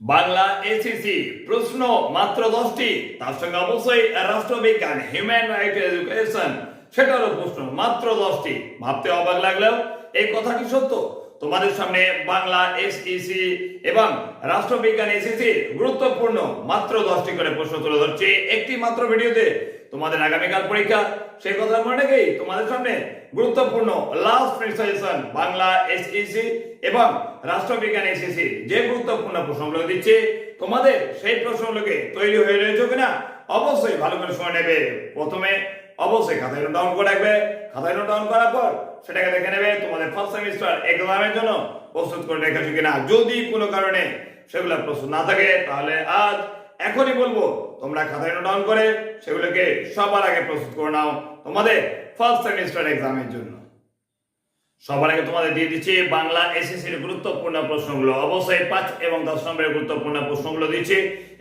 Bangla ACC প্রশ্ন মাত্র দশটি। তার সঙ্গে অবশ্যই রাষ্ট্রবিজ্ঞান হিউম্যান রাইট এডুকেশন সেটারও প্রশ্ন মাত্র দশটি। ভাবতে অবাক লাগলেও এই কথা কি সত্য? তোমাদের সামনে বাংলা এসইসি এবং রাষ্ট্রবিজ্ঞান এসিসি গুরুত্বপূর্ণ মাত্র দশটি করে প্রশ্ন তুলে ধরছি। একটি মাত্র ভিডিওতে তোমাদের আগামীকাল পরীক্ষা, সেই কথা মনে রেখেই তোমাদের সামনে গুরুত্বপূর্ণ লাস্ট প্রিসাইজেশন বাংলা এসইসি এবং রাষ্ট্রবিজ্ঞান এসএসসি যে গুরুত্বপূর্ণ প্রশ্নগুলো দিচ্ছে, তোমাদের সেই প্রশ্নগুলোকে তৈরি হয়ে রয়েছে কিনা অবশ্যই ভালো করে শুনে নেবে। প্রথমে অবশ্যই খাতায় নোট ডাউন করে রাখবে। খাতায় নোট ডাউন করার পর সেটাকে দেখে নেবে, তোমাদের ফার্স্ট সেমিস্টার এক্সামের জন্য প্রস্তুত করে রেখেছো কিনা। যদি কোনো কারণে সেগুলো প্রস্তুত না থাকে, তাহলে আজ এখনই বলব, তোমরা খাতায় নোট ডাউন করে সেগুলোকে সবার আগে প্রস্তুত করে নাও তোমাদের ফার্স্ট সেমিস্টার এক্সামের জন্য। সবার আগে তোমাদের দিয়ে দিচ্ছি বাংলা এসএসসির গুরুত্বপূর্ণ প্রশ্নগুলো। অবশ্যই পাঁচ এবং দশ নম্বরের গুরুত্বপূর্ণ প্রশ্নগুলো দিচ্ছি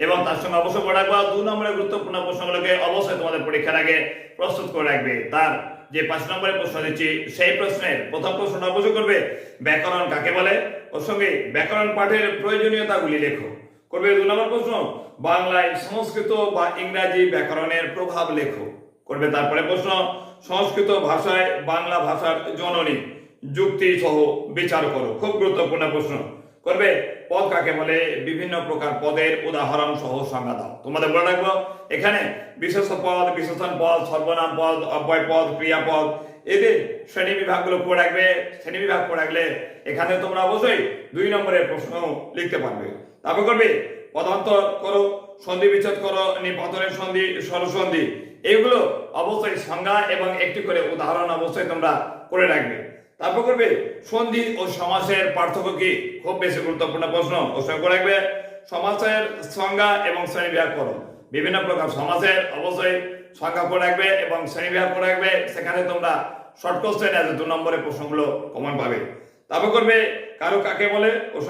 এবং তার সঙ্গে অবশ্যই পড়ে রাখবা, দু নম্বরের গুরুত্বপূর্ণ প্রশ্নগুলোকে অবশ্যই তোমাদের পরীক্ষার আগে প্রস্তুত করে রাখবে। তার যে পাঁচ নম্বরের প্রশ্ন দিচ্ছি, সেই প্রশ্নের প্রথম প্রশ্নটা অবশ্যই করবে ব্যাকরণ কাকে বলে? ওর সঙ্গে ব্যাকরণ পাঠের প্রয়োজনীয়তাগুলি লেখো। করবে দু নম্বর প্রশ্ন। বাংলায় সংস্কৃত বা ইংরাজি ব্যাকরণের প্রভাব লেখো। করবে তারপরে প্রশ্ন, সংস্কৃত ভাষায় বাংলা ভাষার জননী, যুক্তি সহ বিচার করো। খুব গুরুত্বপূর্ণ প্রশ্ন। করবে, পদ কাকে বলে? বিভিন্ন প্রকার পদের উদাহরণ সহ সংজ্ঞা দাও। তোমাদের বলে রাখব, এখানে বিশেষ পদ বিশেষণ পদ, সর্বনাম পদ, অব্যয় পদ ক্রিয়াপদ এদের শ্রেণি বিভাগগুলো পড়ে রাখবে, শ্রেণি বিভাগ পড়ে রাখলে এখানে তোমরা অবশ্যই দুই নম্বরের প্রশ্ন লিখতে পারবে। তারপর করবে? পদান্তর করো, সন্ধি বিচ্ছেদ করো নিপাতনের সন্ধি, স্বরসন্ধি। এগুলো অবশ্যই সংজ্ঞা এবং একটি করে উদাহরণ অবশ্যই তোমরা করে রাখবে। তারপর করবে, সন্ধি ও সমাসের পার্থক্য কি? খুব বেশি গুরুত্বপূর্ণ প্রশ্ন অবশ্যই করে রাখবে। সমাসের সংজ্ঞা এবং শ্রেণীবিভাগ করো। বিভিন্ন প্রকার সমাসের অবশ্যই সংজ্ঞা করে রাখবে এবং শ্রেণীবিভাগ করে রাখবে। সেখানে তোমরা শর্ট কোশ্চেন আছে দু নম্বরের প্রশ্নগুলো কমন পাবে। তারপর করবে কারও কাকে বলে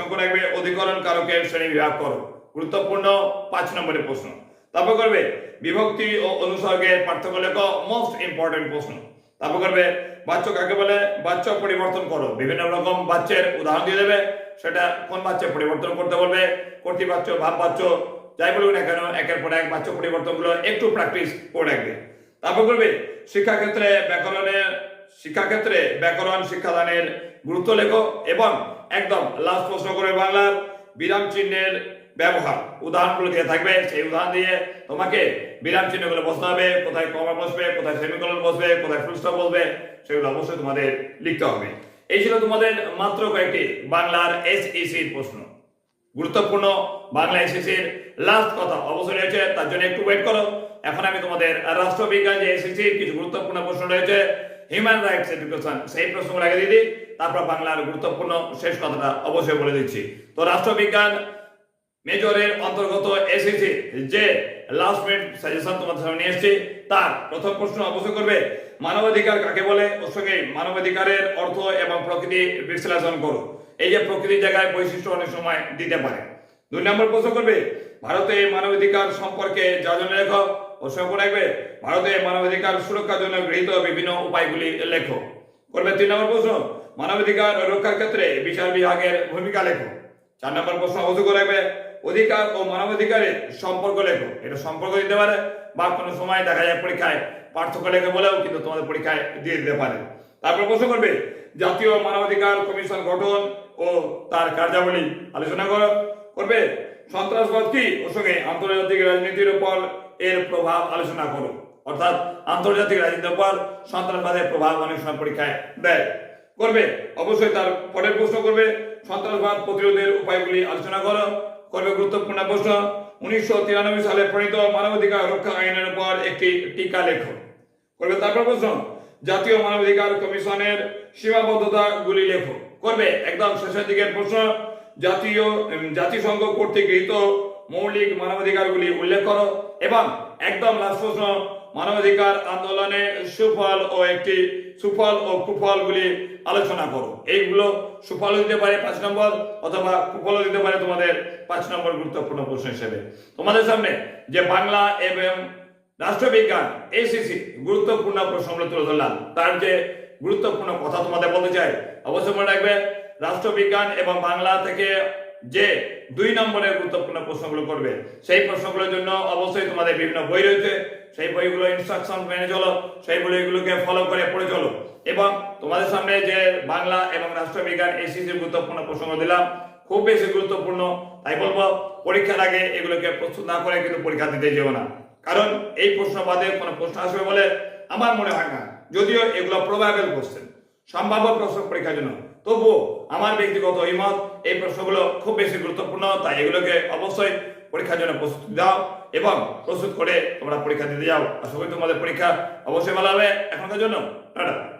করে রাখবে অধিকরণ কারকের শ্রেণি বিভাগ করো। গুরুত্বপূর্ণ পাঁচ নম্বরের প্রশ্ন। তারপর করবে বিভক্তি ও অনুসর্গের পার্থক্য লেখ মোস্ট ইম্পর্টেন্ট প্রশ্ন। তারপর করবে বাচ্চ কাকে বলে, বাচ্চ পরিবর্তন করো। বিভিন্ন রকম বাচ্চের উদাহরণ দিয়ে দেবে, সেটা কোন বাচ্চা পরিবর্তন করতে বলবে কর্তৃবাচ্য ভাব বাচ্চ, যাই বলুন না কেন, একের পর এক বাচ্চ পরিবর্তনগুলো একটু প্র্যাকটিস করে রাখবে। তারপর করবে শিক্ষাক্ষেত্রে ব্যাকরণের শিক্ষাক্ষেত্রে ব্যাকরণ, শিক্ষাদানের গুরুত্ব লেখো এবং একদম লাস্ট প্রশ্ন করে বাংলার বিরাম চিহ্নের ব্যবহার। উদাহরণগুলো দিয়ে থাকবে, সেই উদাহরণ দিয়ে তোমাকে বিরাম চিহ্নগুলো বসতে হবে, কোথায় কমা বসবে, কোথায় সেমিকলন বসবে, কোথায় ফুলস্টপ বসবে, সেগুলো অবশ্যই তোমাদের লিখতে হবে। এই ছিল তোমাদের মাত্র কয়েকটি বাংলার এসইসির প্রশ্ন। গুরুত্বপূর্ণ বাংলা এসএসসির লাস্ট কথা অবশ্যই রয়েছে, তার জন্য একটু ওয়েট করো। এখন আমি তোমাদের রাষ্ট্রবিজ্ঞান যে এসএসসির কিছু গুরুত্বপূর্ণ প্রশ্ন রয়েছে হিউম্যান রাইটস এডুকেশন সেই প্রশ্নগুলো আগে দিয়ে দিই, তারপর বাংলার গুরুত্বপূর্ণ শেষ কথাটা অবশ্যই বলে দিচ্ছি। তো রাষ্ট্রবিজ্ঞান মেজরের অন্তর্গত এসেছে যে লাস্ট মিনিট সাজেশন তোমাদের সামনে এসেছি, তার প্রথম প্রশ্ন অবশ্যই করবে, মানবাধিকার কাকে বলে? ওর সঙ্গে মানবাধিকারের অর্থ এবং প্রকৃতি বিশ্লেষণ করো। এই যে প্রকৃতির জায়গায় বৈশিষ্ট্য অনেক সময় দিতে পারে। দুই নম্বর প্রশ্ন করবে, ভারতে মানবাধিকার সম্পর্কে যা জন্য ও রাখবে ভারতে মানবাধিকার সুরক্ষার জন্য গৃহীত বিভিন্ন উপায়গুলি লেখো করবে তিন নম্বর প্রশ্ন মানবাধিকার রক্ষার ক্ষেত্রে বিচার বিভাগের ভূমিকা লেখো। চার নম্বর প্রশ্ন করে রাখবে অধিকার ও মানবাধিকারের সম্পর্ক লেখো। এটা সম্পর্ক দিতে পারে বা কোনো সময় দেখা যায় পরীক্ষায় পার্থক্য লেখে বলেও কিন্তু তোমাদের পরীক্ষায় দিয়ে দিতে পারে। তারপর প্রশ্ন করবে, জাতীয় মানবাধিকার কমিশন গঠন ও তার কার্যাবলী আলোচনা করো। করবে, সন্ত্রাসবাদ কি? ওর সঙ্গে আন্তর্জাতিক রাজনীতির উপর এর প্রভাব আলোচনা করো অর্থাৎ আন্তর্জাতিক রাজনীতির সন্ত্রাসবাদের প্রভাব অনেক সময় পরীক্ষায় দেয়। করবে, অবশ্যই তার পরের প্রশ্ন করবে, সন্ত্রাসবাদ প্রতিরোধের উপায়গুলি আলোচনা করো। করবে গুরুত্বপূর্ণ প্রশ্ন, উনিশশো তিরানব্বই সালে প্রণীত মানবাধিকার রক্ষা আইনের উপর একটি টিকা লেখো। করবে তারপর প্রশ্ন, জাতীয় মানবাধিকার কমিশনের সীমাবদ্ধতাগুলি লেখো। করবে, একদম শেষের দিকের প্রশ্ন, জাতীয় জাতিসংঘ কর্তৃক গৃহীত মৌলিক মানবাধিকারগুলি উল্লেখ করো এবং একদম লাস্ট প্রশ্ন, মানবাধিকার আন্দোলনে সুফল ও একটি সুফল ও কুফলগুলি আলোচনা করো। এইগুলো সুফল দিতে পারে পাঁচ নম্বর অথবা কুফল দিতে পারে তোমাদের পাঁচ নম্বর গুরুত্বপূর্ণ প্রশ্ন হিসেবে। তোমাদের সামনে যে বাংলা এবং রাষ্ট্রবিজ্ঞান এসিসি গুরুত্বপূর্ণ প্রশ্নগুলো তুলে ধরলাম। তার যে গুরুত্বপূর্ণ কথা তোমাদের বলতে চাই, অবশ্যই মনে রাখবে, রাষ্ট্রবিজ্ঞান এবং বাংলা থেকে যে দুই নম্বরের গুরুত্বপূর্ণ প্রশ্নগুলো করবে, সেই প্রশ্নগুলোর জন্য অবশ্যই তোমাদের বিভিন্ন বই রয়েছে। সেই বইগুলো ইনস্ট্রাকশন মেনে চলো, সেই বইগুলোকে ফলো করে পড়ে চলো। এবং তোমাদের সামনে যে বাংলা এবং রাষ্ট্রবিজ্ঞান এসিসির গুরুত্বপূর্ণ প্রসঙ্গ দিলাম, খুব বেশি গুরুত্বপূর্ণ। তাই বলব, পরীক্ষার আগে এগুলোকে প্রস্তুত না করে কিন্তু পরীক্ষা দিতে যেও না। কারণ এই প্রশ্ন বাদে কোনো প্রশ্ন আসবে বলে আমার মনে হয় না। যদিও এগুলো প্রবাবেল কোশ্চেন সম্ভাব্য প্রশ্ন পরীক্ষার জন্য। তবুও আমার ব্যক্তিগত অভিমত এই প্রশ্নগুলো খুব বেশি গুরুত্বপূর্ণ, তাই এগুলোকে অবশ্যই পরীক্ষার জন্য প্রস্তুতি দাও এবং প্রস্তুত করে তোমরা পরীক্ষা দিতে যাও। আর করি তোমাদের পরীক্ষা অবশ্যই ভালো হবে। এখনকার জন্য টাটা।